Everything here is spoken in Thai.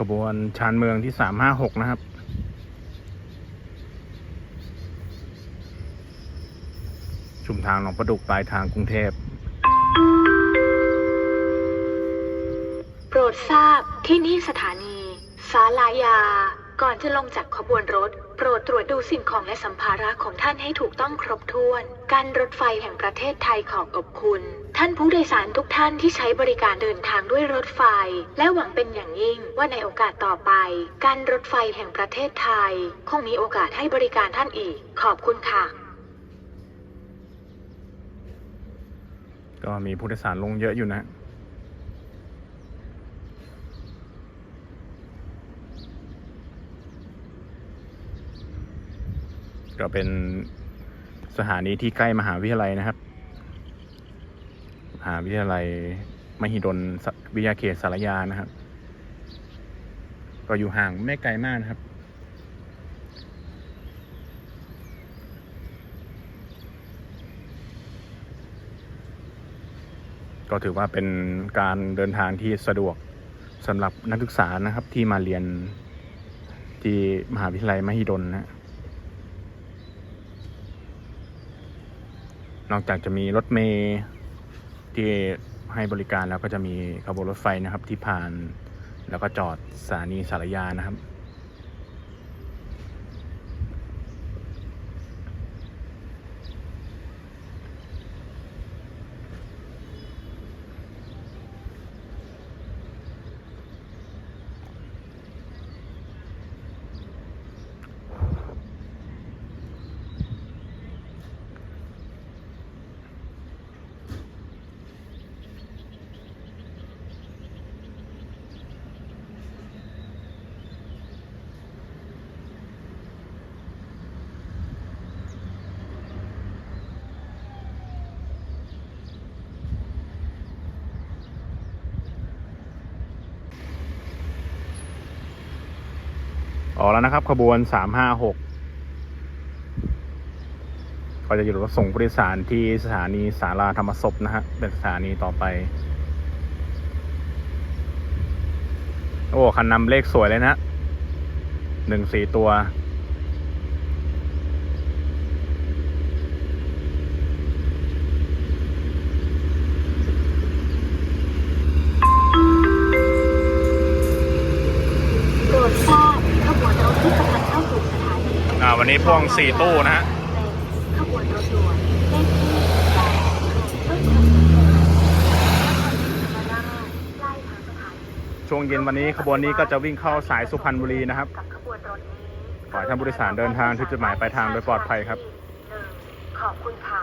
ขบวนชานเมืองที่สามห้าหกนะครับ ชุมทางหนองประดุกปลายทางกรุงเทพ โปรดทราบที่นี่สถานีศาลายา ก่อนจะลงจากขบวนรถ ปรดตรวจดูสิ่งของและสัมภาระของท่านให้ถูกต้องครบถ้วน การรถไฟแห่งประเทศไทยขอขอบคุณ ท่านผู้โดยสารทุกท่านที่ใช้บริการเดินทางด้วยรถไฟ และหวังเป็นอย่างยิ่งว่าในโอกาสต่อไป การรถไฟแห่งประเทศไทย คงมีโอกาสให้บริการท่านอีก ขอบคุณค่ะ ก็มีผู้โดยสารลงเยอะอยู่นะ ก็เป็นสถานีที่ใกล้มหาวิทยาลัยนะครับมหาวิทยาลัยมหิดลวิทยาเขตสารยานะครับ ก็อยู่ห่างไม่ไกลมากนะครับ ก็ถือว่าเป็นการเดินทางที่สะดวกสำหรับนักศึกษานะครับที่มาเรียนที่มหาวิทยาลัยมหิดลนะ นอกจากจะมีรถเมย์ที่ให้บริการแล้วก็จะมีขบวนรถไฟนะครับที่ผ่าน แล้วก็จอดสถานีสารยานะครับ ออกแล้วนะครับ ขบวนสามห้าหกก็จะหยุดรถส่งผู้โดยสารที่สถานีสาราธรรมศพนะฮะ เป็นสถานีต่อไป โอ้ คันนำเลขสวยเลยนะหนึ่งสี่ตัว อ่าวันนี้พ่วงสี่ตู้นะฮะขบวนรถด่วนเลขที่ช่วงเย็นวันนี้ขบวนนี้ก็จะวิ่งเข้าสายสุพรรณบุรีนะครับขอให้ท่านผู้โดยสารเดินทางถึงจุดหมายปลายทางโดยปลอดภัยครับขอบคุณค่ะ